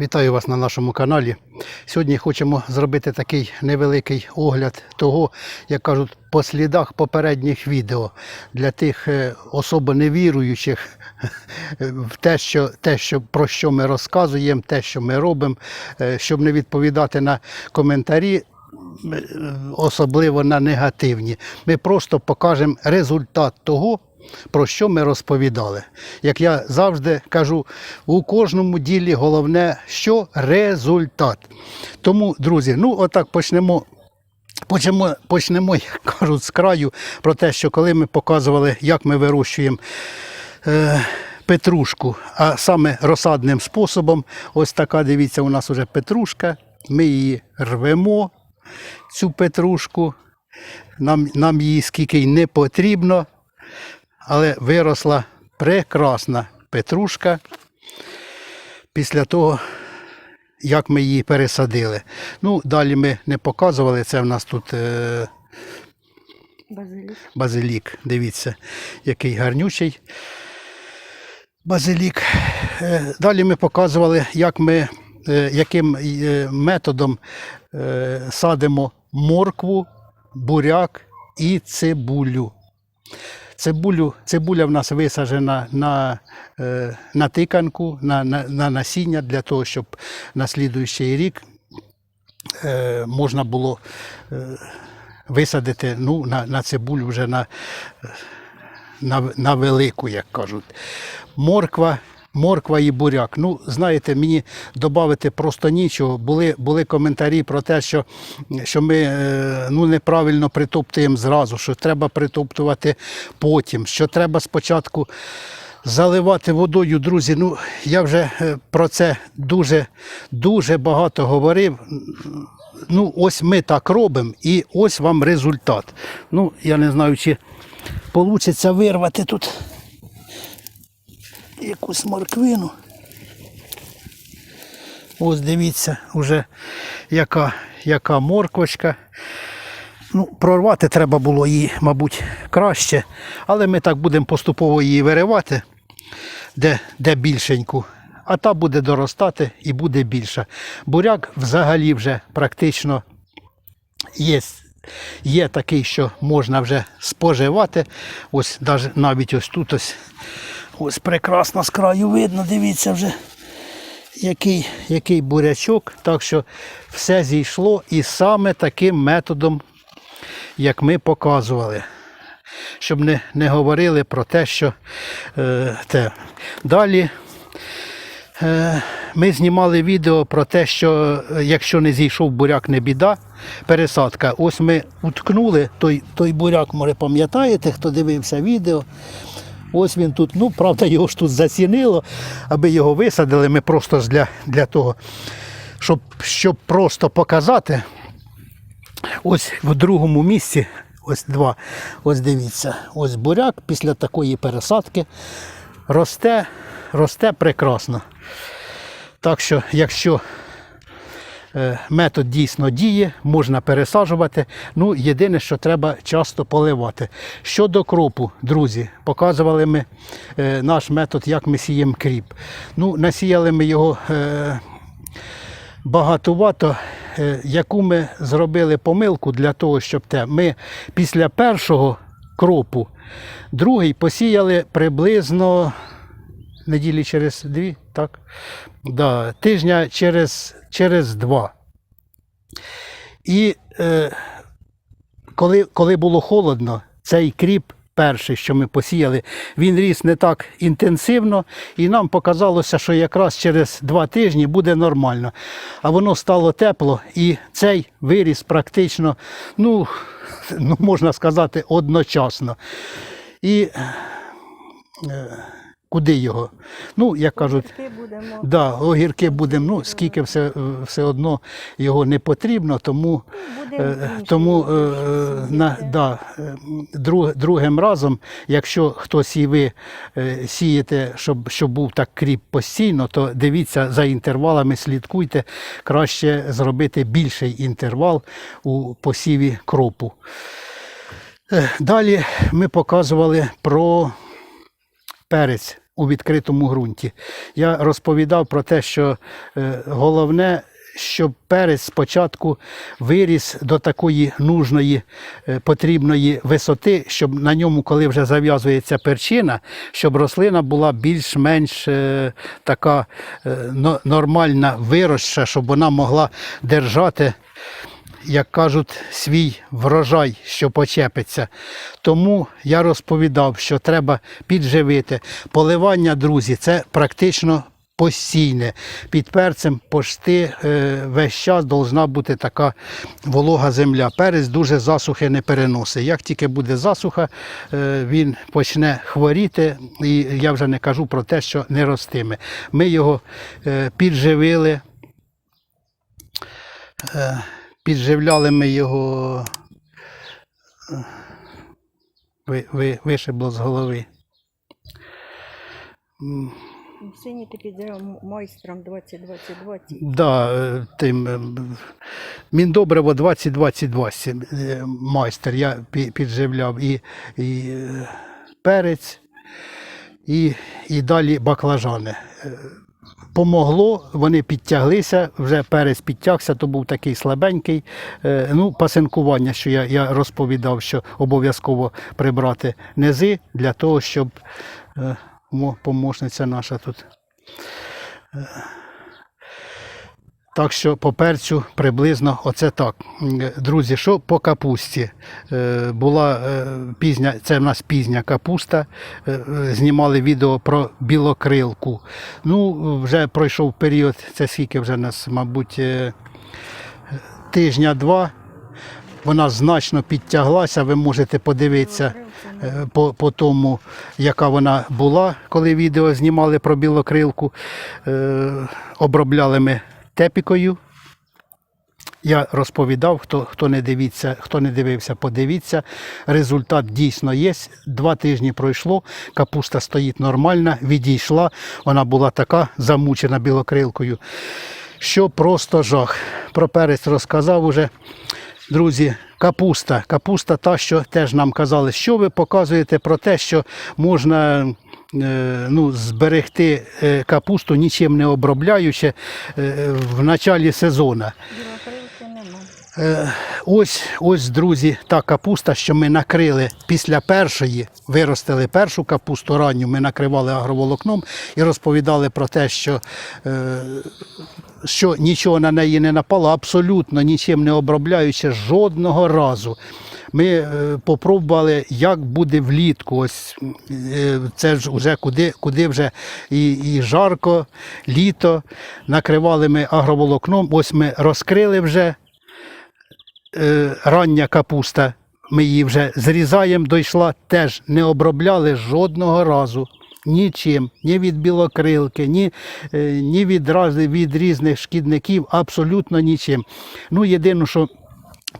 Вітаю вас на нашому каналі. Сьогодні хочемо зробити такий невеликий огляд того, як кажуть, по слідах попередніх відео для тих е, особо невіруючих в те, що, те, що, про що ми розказуємо, те, що ми робимо, е, щоб не відповідати на коментарі. е, Особливо на негативні. Ми просто покажемо результат того, про що ми розповідали. Як я завжди кажу, у кожному ділі головне, що результат. Тому, друзі, ну отак почнемо. Почнемо, почнемо, як кажуть, з краю про те, що коли ми показували, як ми вирощуємо е, петрушку, а саме розсадним способом, ось така, дивіться, у нас вже петрушка, ми її рвемо, цю петрушку, нам, нам її скільки й не потрібно, але виросла прекрасна петрушка після того, як ми її пересадили. Ну, далі ми не показували, це в нас тут е, Базилік. базилік. Дивіться, який гарнючий базилік. Е, Далі ми показували, як ми, е, яким е, методом е, садимо моркву, буряк і цибулю. Цибулю, цибуля в нас висаджена на, е, на тиканку, на, на, на насіння для того, щоб на слідуючий рік е, можна було е, висадити ну, на, на цибулю вже на, на, на велику, як кажуть. Морква. Морква і буряк. Ну, знаєте, мені додати просто нічого. Були, були коментарі про те, що, що ми е, ну, неправильно притоптуємо зразу, що треба притоптувати потім, що треба спочатку заливати водою, друзі. Ну, я вже е, про це дуже, дуже багато говорив. Ну, ось ми так робимо, і ось вам результат. Ну, я не знаю, чи вийде вирвати тут якусь морквину. Ось дивіться, вже яка, яка морквочка. Ну, прорвати треба було її, мабуть, краще. Але ми так будемо поступово її виривати, де, де більшеньку. А та буде доростати і буде більша. Буряк взагалі вже практично є, є такий, що можна вже споживати. Ось навіть ось тут ось, ось прекрасно з краю видно, дивіться вже який, який бурячок. Так що все зійшло і саме таким методом, як ми показували. Щоб не, не говорили про те, що е, те. Далі е, ми знімали відео про те, що е, якщо не зійшов буряк, не біда, пересадка. Ось ми уткнули той, той буряк, може пам'ятаєте, хто дивився відео. Ось він тут, ну, правда, його ж тут зацінило, аби його висадили. Ми просто для, для того, щоб, щоб просто показати. Ось в другому місці, ось два, ось дивіться, ось буряк після такої пересадки росте, росте прекрасно. Так що, якщо метод дійсно діє, можна пересаджувати. Ну, єдине, що треба часто поливати. Щодо кропу, друзі, показували ми е, наш метод, як ми сіємо кріп. Ну, насіяли ми його. Е, багатувато, е, яку ми зробили помилку для того, щоб те. Ми після першого кропу, другий посіяли приблизно неділі через дві, так? Да, тижня через, через два. І е, коли, коли було холодно, цей кріп перший, що ми посіяли, він ріс не так інтенсивно, і нам показалося, що якраз через два тижні буде нормально. А воно стало тепло, і цей виріс практично, ну, ну можна сказати, одночасно. І е, куди його? Ну, як кажуть, Огірки будемо. Да, огірки будемо, ну скільки все, все одно його не потрібно, тому, е, тому е, на, да, е, друг, другим разом, якщо хтось і ви е, сієте, щоб, щоб був так кріп постійно, то дивіться за інтервалами, слідкуйте, краще зробити більший інтервал у посіві кропу. Е, Далі ми показували про перець. У відкритому ґрунті. Я розповідав про те, що е, головне, щоб перець спочатку виріс до такої нужної, е, потрібної висоти, щоб на ньому, коли вже зав'язується перчина, щоб рослина була більш-менш е, така нормальна, виросша, щоб вона могла держати як кажуть, свій врожай, що почепиться. Тому я розповідав, що треба підживити. Поливання, друзі, це практично постійне. Під перцем пошти е, весь час повинна бути така волога земля. Перець дуже засухи не переносить. Як тільки буде засуха, е, він почне хворіти, і я вже не кажу про те, що не ростиме. Ми його е, підживили. Підживляли ми його. Ви, ви, вишибло з голови. М, Синій ти підзяв майстром 20-20-20. Да, е, тим е, Міндобриво 2020 е, майстер. Я підживляв і, і перець, і, і далі баклажани. Е, Помогло, вони підтяглися, вже перець підтягся, то був такий слабенький. Е, Ну, пасинкування, що я, я розповідав, що обов'язково прибрати низи для того, щоб е, помощниця наша тут. Так що по перцю приблизно оце так. Друзі, що по капусті? Е, Була е, пізня, це в нас пізня капуста. Е, Знімали відео про білокрилку. Ну, вже пройшов період, це скільки вже нас, мабуть, тижня-два. Вона значно підтяглася, ви можете подивитися по, по тому, яка вона була, коли відео знімали про білокрилку. Обробляли ми тепікою. Я розповідав, хто, хто, не дивиться, хто не дивився, подивіться. Результат дійсно є. Два тижні пройшло, капуста стоїть нормальна, відійшла. Вона була така замучена білокрилкою, що просто жах. Про перець розказав уже. Друзі, капуста. Капуста та, що теж нам казали, що ви показуєте про те, що можна ну, зберегти е, капусту, нічим не обробляючи е, в началі сезону. Е, Ось, ось, друзі, та капуста, що ми накрили після першої, виростили першу капусту ранню, ми накривали агроволокном і розповідали про те, що, е, що нічого на неї не напало, абсолютно нічим не обробляючи жодного разу. Ми е, попробували, як буде влітку. Ось е, це ж вже куди, куди вже і, і жарко, літо. Накривали ми агроволокном. Ось ми розкрили вже е, рання капуста. Ми її вже зрізаємо, дійшла, теж не обробляли жодного разу. Нічим, ні від білокрилки, ні, ні від, від різних шкідників, абсолютно нічим. Ну, єдине, що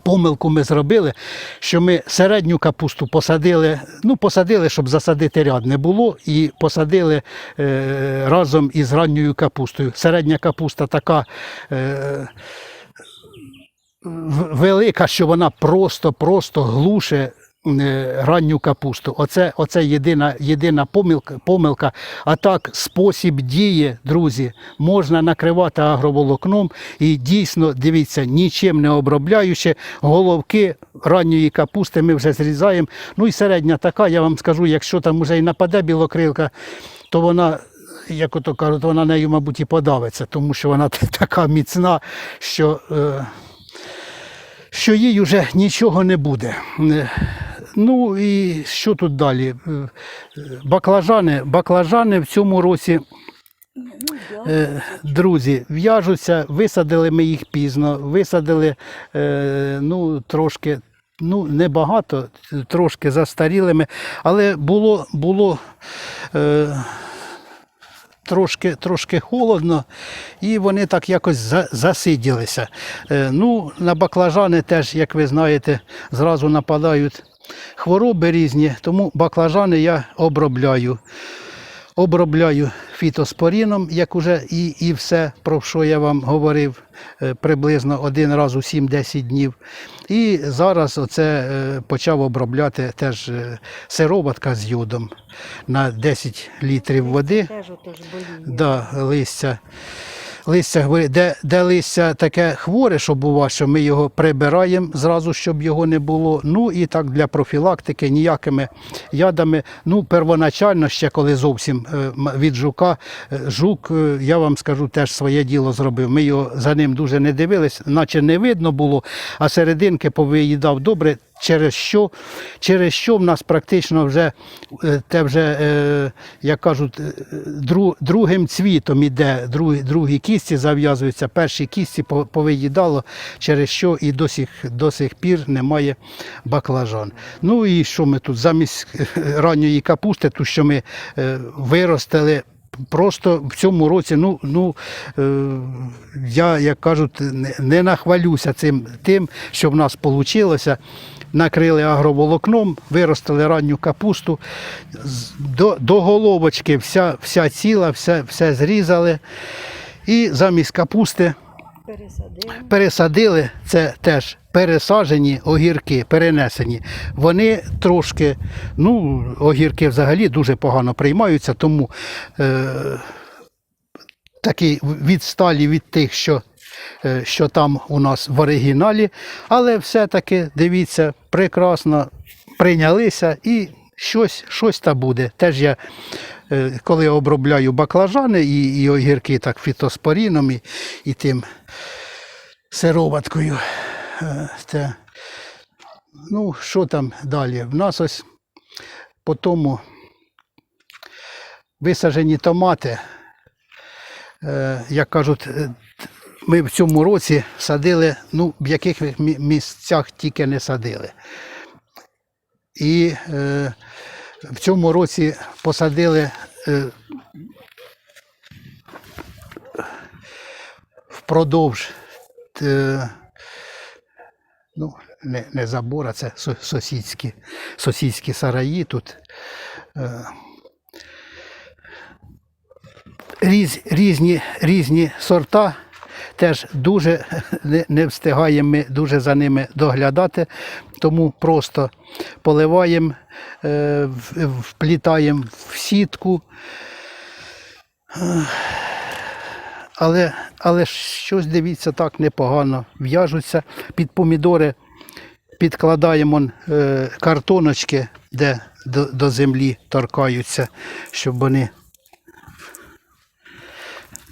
помилку ми зробили, що ми середню капусту посадили, ну, посадили, щоб засадити ряд не було, і посадили е, разом із ранньою капустою. Середня капуста така. Е, велика, що вона просто-просто глуше ранню капусту. Оце, оце єдина, єдина помилка, помилка. А так, спосіб дії, друзі, можна накривати агроволокном і дійсно, дивіться, нічим не обробляючи, головки ранньої капусти ми вже зрізаємо. Ну і середня така, я вам скажу, якщо там уже і нападе білокрилка, то вона. Як ото кажуть, вона нею, мабуть, і подавиться, тому що вона така міцна, що е, що їй вже нічого не буде. Ну і що тут далі? Е, Баклажани, баклажани в цьому році, е, друзі, в'яжуться, висадили ми їх пізно, висадили е, ну, трошки. Ну, небагато, трошки застарілими, але було, було трошки, трошки холодно, і вони так якось за- засиділися. Ну, на баклажани теж, як ви знаєте, зразу нападають хвороби різні, тому баклажани я обробляю. Обробляю фітоспоріном, як уже і, і все, про що я вам говорив, е, приблизно один раз у 7-10 днів. І зараз оце е, почав обробляти теж е, сироватка з йодом на 10 літрів води. Да, листя. Листя, хворі- де, де листя таке хворе, що бува, що ми його прибираємо зразу, щоб його не було. Ну і так для профілактики ніякими ядами. Ну, первоначально, ще коли зовсім е, від жука, е, жук, е, я вам скажу, теж своє діло зробив. Ми його за ним дуже не дивились, наче не видно було, а серединки повиїдав добре. Через що, через що в нас практично вже е, те вже, е, як кажуть, е, другим цвітом іде, другі, другі кісті зав'язуються, перші кісті по- повиїдало, через що і до сих, до сих пір немає баклажан. Ну і що ми тут замість ранньої капусти, ту, що ми виростили. Просто в цьому році, ну, ну я, як кажуть, не нахвалюся цим тим, що в нас вийшло. Накрили агроволокном, виростили ранню капусту. До, до головочки вся, вся ціла, все, все зрізали. І замість капусти Пересадили. пересадили, це теж пересаджені огірки, перенесені. Вони трошки, ну, огірки взагалі дуже погано приймаються, тому е, такі відсталі від тих, що, що там у нас в оригіналі. Але все-таки, дивіться, прекрасно прийнялися і щось, щось та буде. Теж я, е, коли обробляю баклажани і, і огірки так фітоспоріном і, і тим сироваткою. Е, Те. Ну, що там далі? В нас ось по тому висаджені томати. Е, Як кажуть, е, ми в цьому році садили, ну, в яких місцях тільки не садили. І е, в цьому році посадили е, впродовж е, ну, не, не забор, це сусідські, сусідські сараї тут. Е, різ, різні, різні сорта. Теж дуже не, встигаємо ми дуже за ними доглядати, тому просто поливаємо, е, вплітаємо в сітку. Але, але щось дивіться так непогано. В'яжуться під помідори, підкладаємо е, картоночки, де до, до землі торкаються, щоб вони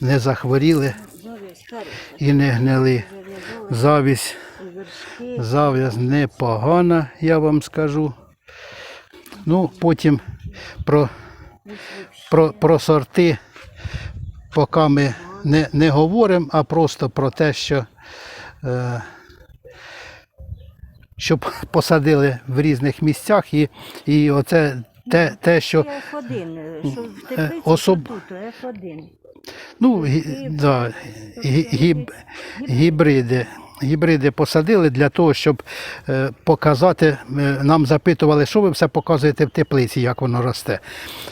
не захворіли. І не гнили. Завість, зав'яз непогана, я вам скажу. Ну, потім про, про, про сорти, поки ми не, не говоримо, а просто про те, що е, щоб посадили в різних місцях, і, і оце те, те, що F1, що в теплиці, особ- тут F1. Ну, гі, да, гі- гіб, гібриди. Гібриди посадили для того, щоб е, показати, е, нам запитували, що ви все показуєте в теплиці, як воно росте.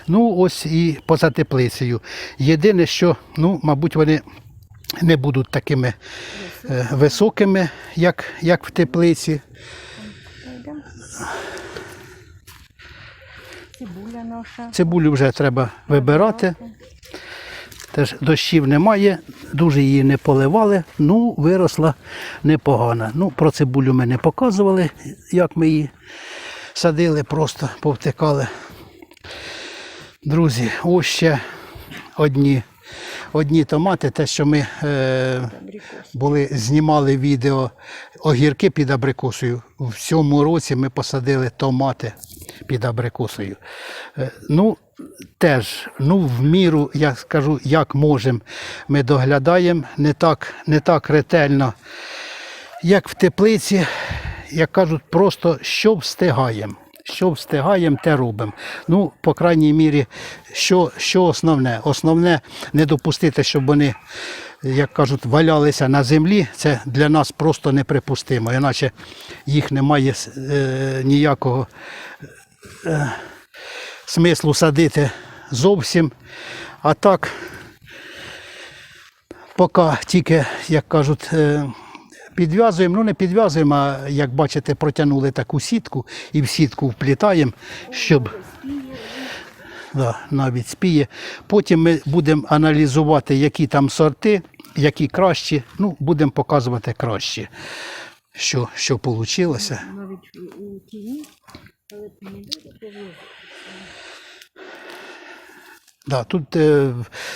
Ну, ось і поза теплицею. Єдине, що, ну, мабуть, вони не будуть такими е, високими, як, як в теплиці. Цибуля наша. Цибулю вже треба вибирати. Теж дощів немає, дуже її не поливали, ну виросла непогано. Ну, про цибулю ми не показували, як ми її садили, просто повтикали. Друзі, ось ще одні, одні томати, те, що ми е, були, знімали відео огірки під абрикосою. В цьому році ми посадили томати під абрикосою. Е, ну, теж, ну, в міру, я скажу, як можемо, ми доглядаємо не так, не так ретельно, як в теплиці, як кажуть, просто що встигаємо. Що встигаємо, те робимо. Ну, по крайній мірі, що, що основне? Основне не допустити, щоб вони, як кажуть, валялися на землі. Це для нас просто неприпустимо. Іначе їх немає е, ніякого смислу садити зовсім. А так, поки тільки, як кажуть, е, підв'язуємо, ну не підв'язуємо, а як бачите, протягнули таку сітку і в сітку вплітаємо, щоб да, навіть спіє. Потім ми будемо аналізувати, які там сорти, які кращі. Ну, будемо показувати кращі, що, що вийшло. Навіть у тіні, Да, тут е,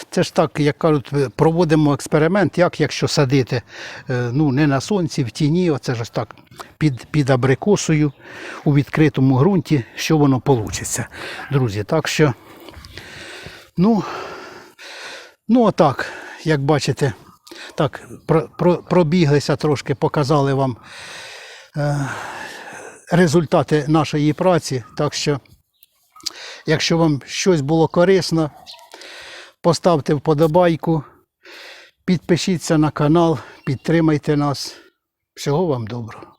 це ж так, як кажуть, проводимо експеримент, як якщо садити е, ну, не на сонці, в тіні, оце ж так, під, під абрикосою у відкритому ґрунті, що воно вийде. Друзі, так що, ну, ну отак, як бачите, так, про, про, пробіглися трошки, показали вам е, результати нашої праці. Так що. Якщо вам щось було корисно, поставте вподобайку, підпишіться на канал, підтримайте нас. Всього вам доброго.